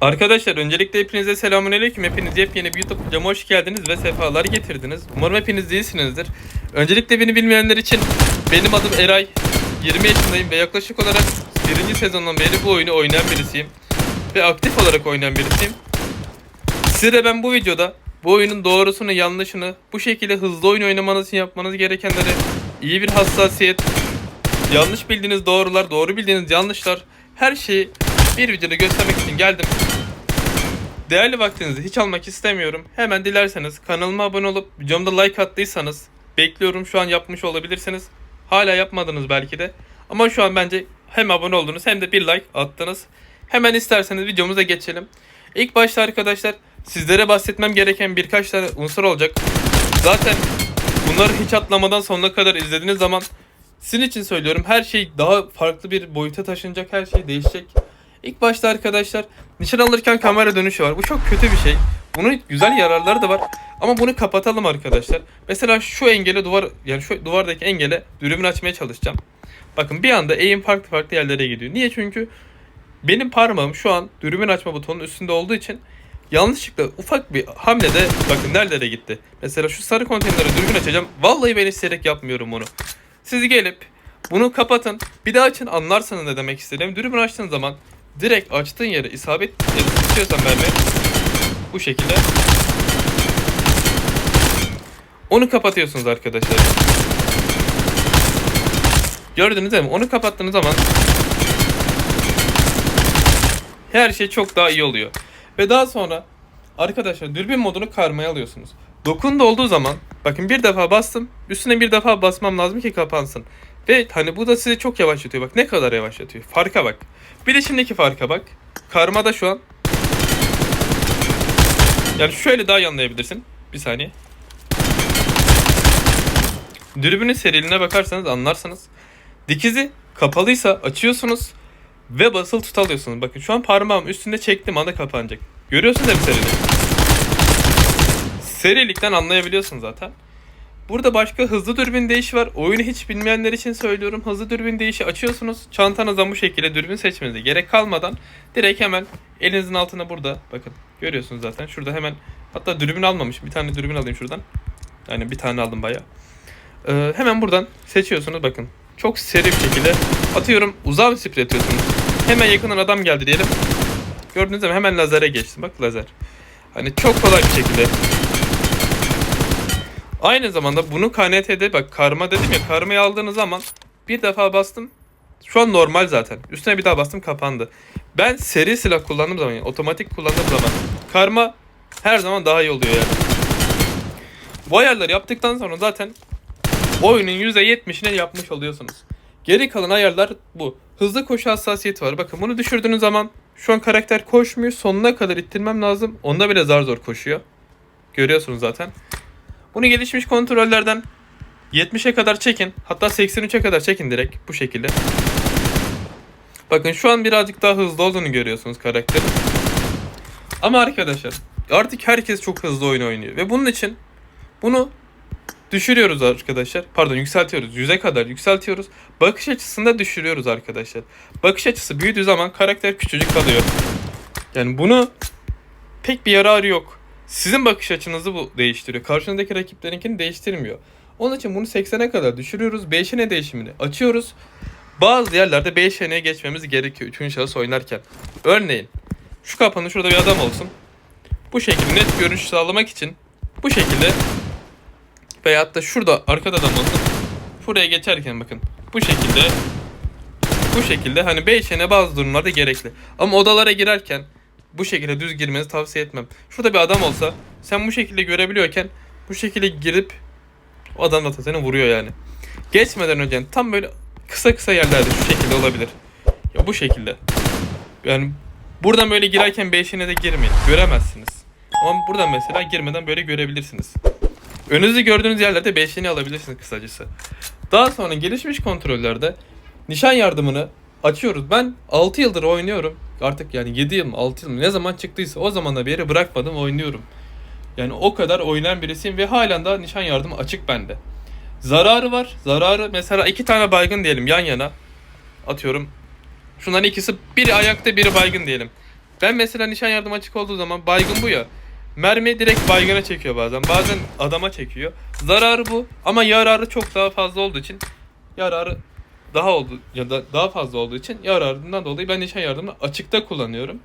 Arkadaşlar öncelikle hepinize selamünaleyküm. Hepiniz yepyeni bir YouTube videoma hoş geldiniz ve sefalar getirdiniz. Umarım hepiniz iyisinizdir. Öncelikle beni bilmeyenler için benim adım Eray. 20 yaşındayım ve yaklaşık olarak 1. sezondan beri bu oyunu oynayan birisiyim. Ve aktif olarak oynayan birisiyim. Size de ben bu videoda bu oyunun doğrusunu yanlışını bu şekilde hızlı oyun oynamanız için yapmanız gerekenleri iyi bir hassasiyet, yanlış bildiğiniz doğrular, doğru bildiğiniz yanlışlar her şeyi bir videoda göstermek için geldim. Değerli vaktinizi hiç almak istemiyorum. Hemen dilerseniz kanalıma abone olup videomda like attıysanız bekliyorum şu an yapmış olabilirsiniz. Hala yapmadınız belki de. Ama şu an bence hem abone oldunuz hem de bir like attınız. Hemen isterseniz videomuza geçelim. İlk başta arkadaşlar sizlere bahsetmem gereken birkaç tane unsur olacak. Zaten bunları hiç atlamadan sonuna kadar izlediğiniz zaman sizin için söylüyorum her şey daha farklı bir boyuta taşınacak her şey değişecek. İlk başta arkadaşlar nişan alırken kamera dönüşü var. Bu çok kötü bir şey. Bunun güzel yararları da var. Ama bunu kapatalım arkadaşlar. Mesela şu engele duvar yani şu duvardaki engele dürbün açmaya çalışacağım. Bakın bir anda eğim farklı farklı yerlere gidiyor. Niye? Çünkü benim parmağım şu an dürbün açma butonunun üstünde olduğu için yanlışlıkla ufak bir hamlede bakın nerelere gitti. Mesela şu sarı konteynere dürbün açacağım. Vallahi ben isteyerek yapmıyorum bunu. Siz gelip bunu kapatın. Bir daha açın anlarsanız ne demek istediğimi. Dürbün açtığın zaman direkt açtığın yere isabet istiyorsan verme. Bu şekilde. Onu kapatıyorsunuz arkadaşlar. Gördünüz değil mi? Onu kapattığınız zaman her şey çok daha iyi oluyor. Ve daha sonra arkadaşlar dürbün modunu karmaya alıyorsunuz. Dokunda olduğu zaman bakın bir defa bastım. Üstüne bir defa basmam lazım ki kapansın. Ve hani bu da sizi çok yavaşlatıyor. Bak ne kadar yavaşlatıyor. Farka bak. Bir de şimdiki farka bak. Karmada şu an. Yani şöyle daha iyi anlayabilirsin. Bir saniye. Dürbünün seriline bakarsanız anlarsınız. Dikizi kapalıysa açıyorsunuz ve basılı tut alıyorsunuz. Bakın şu an parmağım üstünde çektim anda kapanacak. Görüyorsunuz değil mi serili? Serilikten anlayabiliyorsun zaten. Burada başka hızlı dürbün değişi var. Oyunu hiç bilmeyenler için söylüyorum. Hızlı dürbün değişi açıyorsunuz. Çantanıza bu şekilde dürbün seçmenize gerek kalmadan direkt hemen elinizin altına burada bakın görüyorsunuz zaten. Şurada hemen hatta dürbün almamış. Bir tane dürbün alayım şuradan. Yani bir tane aldım bayağı. Ee, hemen buradan seçiyorsunuz bakın. Çok seri bir şekilde atıyorum uzağa sprey atıyorsunuz. Hemen yakından adam geldi diyelim. Gördüğünüz gibi hemen lazere geçsin. Bak lazer. Hani çok kolay bir şekilde Aynı zamanda bunu KNT'de bak karma dedim ya karmayı aldığınız zaman bir defa bastım. Şu an normal zaten. Üstüne bir daha bastım kapandı. Ben seri silah kullandığım zaman yani otomatik kullandığım zaman karma her zaman daha iyi oluyor yani. Bu ayarları yaptıktan sonra zaten oyunun %70'ini yapmış oluyorsunuz. Geri kalan ayarlar bu. Hızlı koşu hassasiyeti var. Bakın bunu düşürdüğünüz zaman şu an karakter koşmuyor. Sonuna kadar ittirmem lazım. Onda bile zar zor koşuyor. Görüyorsunuz zaten. Bunu gelişmiş kontrollerden 70'e kadar çekin. Hatta 83'e kadar çekin direkt bu şekilde. Bakın şu an birazcık daha hızlı olduğunu görüyorsunuz karakterin. Ama arkadaşlar artık herkes çok hızlı oyun oynuyor. Ve bunun için bunu düşürüyoruz arkadaşlar. Pardon yükseltiyoruz. 100'e kadar yükseltiyoruz. Bakış açısında düşürüyoruz arkadaşlar. Bakış açısı büyüdüğü zaman karakter küçücük kalıyor. Yani bunu pek bir yararı yok. Sizin bakış açınızı bu değiştiriyor. Karşınızdaki rakiplerinkini değiştirmiyor. Onun için bunu 80'e kadar düşürüyoruz. 5'ine değişimini açıyoruz. Bazı yerlerde 5'e geçmemiz gerekiyor 3. şahıs oynarken. Örneğin şu kapının şurada bir adam olsun. Bu şekilde net görünüş sağlamak için bu şekilde veyahut da şurada arkada adam olsun. Buraya geçerken bakın bu şekilde bu şekilde hani 5'ene bazı durumlarda gerekli. Ama odalara girerken bu şekilde düz girmenizi tavsiye etmem. Şurada bir adam olsa sen bu şekilde görebiliyorken bu şekilde girip o adam da seni vuruyor yani. Geçmeden önce tam böyle kısa kısa yerlerde şu şekilde olabilir. Ya bu şekilde. Yani buradan böyle girerken beşine de girmeyin. Göremezsiniz. Ama buradan mesela girmeden böyle görebilirsiniz. Önünüzü gördüğünüz yerlerde beşini alabilirsiniz kısacası. Daha sonra gelişmiş kontrollerde nişan yardımını açıyoruz. Ben 6 yıldır oynuyorum. Artık yani 7 yıl mı 6 yıl mı ne zaman çıktıysa o zamanda beri bırakmadım oynuyorum. Yani o kadar oynayan birisiyim ve halen daha nişan yardımı açık bende. Zararı var. Zararı mesela iki tane baygın diyelim yan yana. Atıyorum. Şunların ikisi biri ayakta biri baygın diyelim. Ben mesela nişan yardım açık olduğu zaman baygın bu ya. Mermi direkt baygına çekiyor bazen. Bazen adama çekiyor. Zararı bu ama yararı çok daha fazla olduğu için yararı daha oldu ya da daha fazla olduğu için yararından dolayı ben nişan yardımını açıkta kullanıyorum.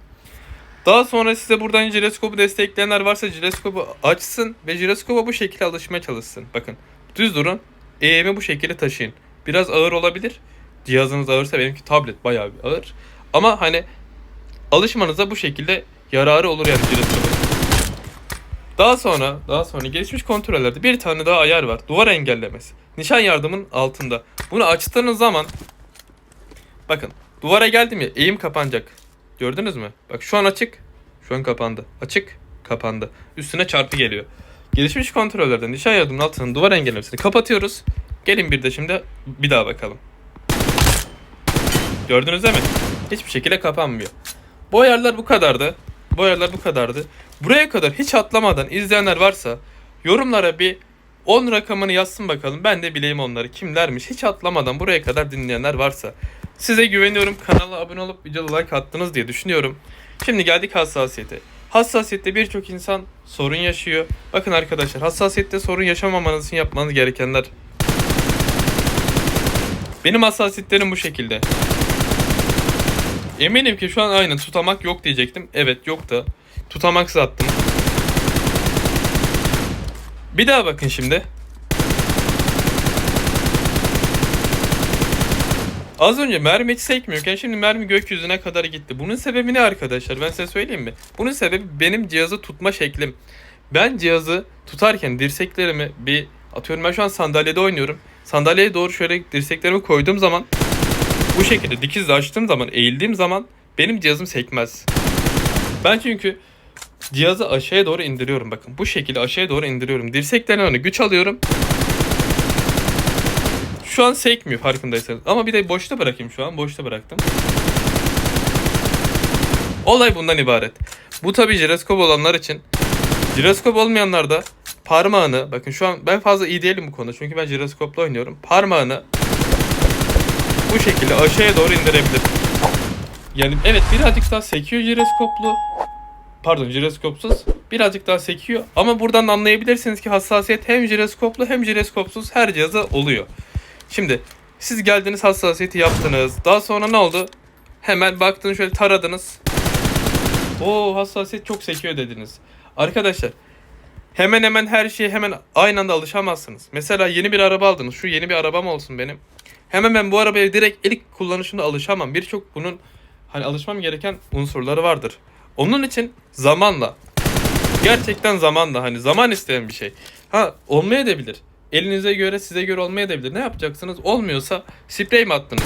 Daha sonra size buradan jiroskopu destekleyenler varsa jiroskopu açsın ve jiroskopa bu şekilde alışmaya çalışsın. Bakın düz durun. Eğimi bu şekilde taşıyın. Biraz ağır olabilir. Cihazınız ağırsa benimki tablet bayağı bir ağır. Ama hani alışmanıza bu şekilde yararı olur yani jiroskopun. Daha sonra, daha sonra gelişmiş kontrollerde bir tane daha ayar var. Duvar engellemesi. Nişan yardımın altında. Bunu açtığınız zaman bakın duvara geldim ya eğim kapanacak. Gördünüz mü? Bak şu an açık. Şu an kapandı. Açık, kapandı. Üstüne çarpı geliyor. Gelişmiş kontrollerde nişan yardımının altının duvar engellemesini kapatıyoruz. Gelin bir de şimdi bir daha bakalım. Gördünüz değil mi? Hiçbir şekilde kapanmıyor. Bu ayarlar bu kadardı. Bu ayarlar bu kadardı. Buraya kadar hiç atlamadan izleyenler varsa yorumlara bir 10 rakamını yazsın bakalım. Ben de bileyim onları. Kimlermiş? Hiç atlamadan buraya kadar dinleyenler varsa. Size güveniyorum. Kanala abone olup videoda like attınız diye düşünüyorum. Şimdi geldik hassasiyete. Hassasiyette birçok insan sorun yaşıyor. Bakın arkadaşlar hassasiyette sorun yaşamamanız için yapmanız gerekenler. Benim hassasiyetlerim bu şekilde. Eminim ki şu an aynen tutamak yok diyecektim. Evet yok da. Tutamaksız attım. Bir daha bakın şimdi. Az önce mermi hiç sekmiyorken şimdi mermi gökyüzüne kadar gitti. Bunun sebebi ne arkadaşlar? Ben size söyleyeyim mi? Bunun sebebi benim cihazı tutma şeklim. Ben cihazı tutarken dirseklerimi bir atıyorum ben şu an sandalyede oynuyorum. Sandalyeye doğru şöyle dirseklerimi koyduğum zaman bu şekilde dikizle açtığım zaman eğildiğim zaman benim cihazım sekmez. Ben çünkü cihazı aşağıya doğru indiriyorum bakın. Bu şekilde aşağıya doğru indiriyorum. Dirseklerine öne güç alıyorum. Şu an sekmiyor farkındaysanız. Ama bir de boşta bırakayım şu an. Boşta bıraktım. Olay bundan ibaret. Bu tabi jiroskop olanlar için. Jiroskop olmayanlar da parmağını bakın şu an ben fazla iyi değilim bu konuda çünkü ben jiroskopla oynuyorum. Parmağını bu şekilde aşağıya doğru indirebilir. Yani evet birazcık daha sekiyor jiroskoplu. Pardon jiroskopsuz. Birazcık daha sekiyor. Ama buradan anlayabilirsiniz ki hassasiyet hem jiroskoplu hem jiroskopsuz her cihaza oluyor. Şimdi siz geldiniz hassasiyeti yaptınız. Daha sonra ne oldu? Hemen baktınız şöyle taradınız. O hassasiyet çok sekiyor dediniz. Arkadaşlar hemen hemen her şeye hemen aynı anda alışamazsınız. Mesela yeni bir araba aldınız. Şu yeni bir arabam olsun benim. Hemen ben bu arabaya direkt ilk kullanışında alışamam. Birçok bunun hani alışmam gereken unsurları vardır. Onun için zamanla gerçekten zamanla hani zaman isteyen bir şey. Ha olmayabilir. Elinize göre size göre olmayabilir. Ne yapacaksınız? Olmuyorsa sprey mi attınız?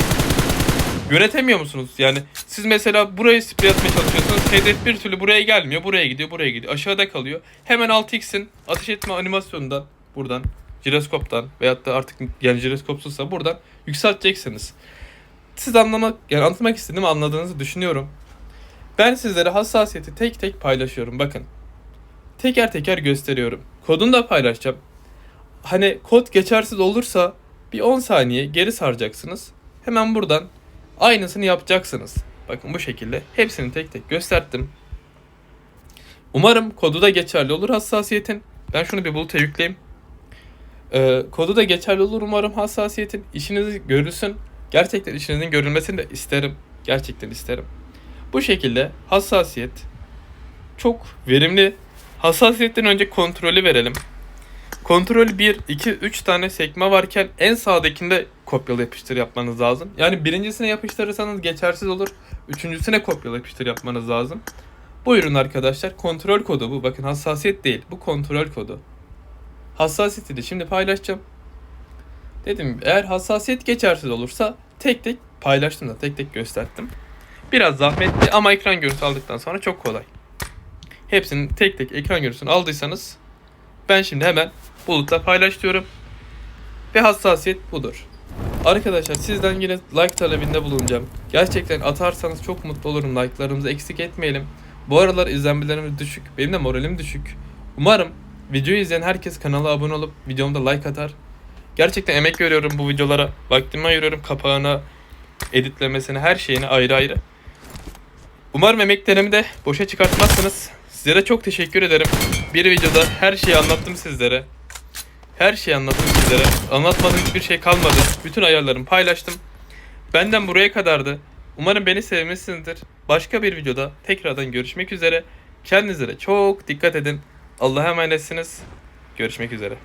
Yönetemiyor musunuz? Yani siz mesela burayı sprey atmaya çalışıyorsunuz. Hedef bir türlü buraya gelmiyor. Buraya gidiyor, buraya gidiyor. Aşağıda kalıyor. Hemen 6x'in ateş etme animasyonundan buradan jiroskoptan veyahut da artık yani jiroskopsuzsa buradan yükselteceksiniz. Siz anlamak yani anlatmak istediğimi anladığınızı düşünüyorum. Ben sizlere hassasiyeti tek tek paylaşıyorum. Bakın. Teker teker gösteriyorum. Kodunu da paylaşacağım. Hani kod geçersiz olursa bir 10 saniye geri saracaksınız. Hemen buradan aynısını yapacaksınız. Bakın bu şekilde hepsini tek tek gösterdim. Umarım kodu da geçerli olur hassasiyetin. Ben şunu bir buluta yükleyeyim. Ee, kodu da geçerli olur umarım hassasiyetin. İşiniz görülsün. Gerçekten işinizin görülmesini de isterim. Gerçekten isterim. Bu şekilde hassasiyet çok verimli. Hassasiyetten önce kontrolü verelim. Kontrol 1, 2, 3 tane sekme varken en sağdakinde kopyala yapıştır yapmanız lazım. Yani birincisine yapıştırırsanız geçersiz olur. Üçüncüsüne kopyala yapıştır yapmanız lazım. Buyurun arkadaşlar kontrol kodu bu. Bakın hassasiyet değil. Bu kontrol kodu. Hassasiyeti de şimdi paylaşacağım. Dedim eğer hassasiyet geçersiz olursa tek tek paylaştım da tek tek gösterdim. Biraz zahmetli ama ekran görüntüsü aldıktan sonra çok kolay. Hepsinin tek tek ekran görüntüsünü aldıysanız ben şimdi hemen bulutla paylaş diyorum. Ve hassasiyet budur. Arkadaşlar sizden yine like talebinde bulunacağım. Gerçekten atarsanız çok mutlu olurum. Like'larımızı eksik etmeyelim. Bu aralar izlenmelerimiz düşük. Benim de moralim düşük. Umarım videoyu izleyen herkes kanala abone olup videomda like atar. Gerçekten emek veriyorum bu videolara. Vaktimi ayırıyorum kapağına, editlemesine, her şeyine ayrı ayrı. Umarım emeklerimi de boşa çıkartmazsınız. Sizlere çok teşekkür ederim. Bir videoda her şeyi anlattım sizlere. Her şeyi anlattım sizlere. Anlatmadığım hiçbir şey kalmadı. Bütün ayarlarımı paylaştım. Benden buraya kadardı. Umarım beni sevmişsinizdir. Başka bir videoda tekrardan görüşmek üzere. Kendinize çok dikkat edin. Allah'a emanetsiniz. Görüşmek üzere.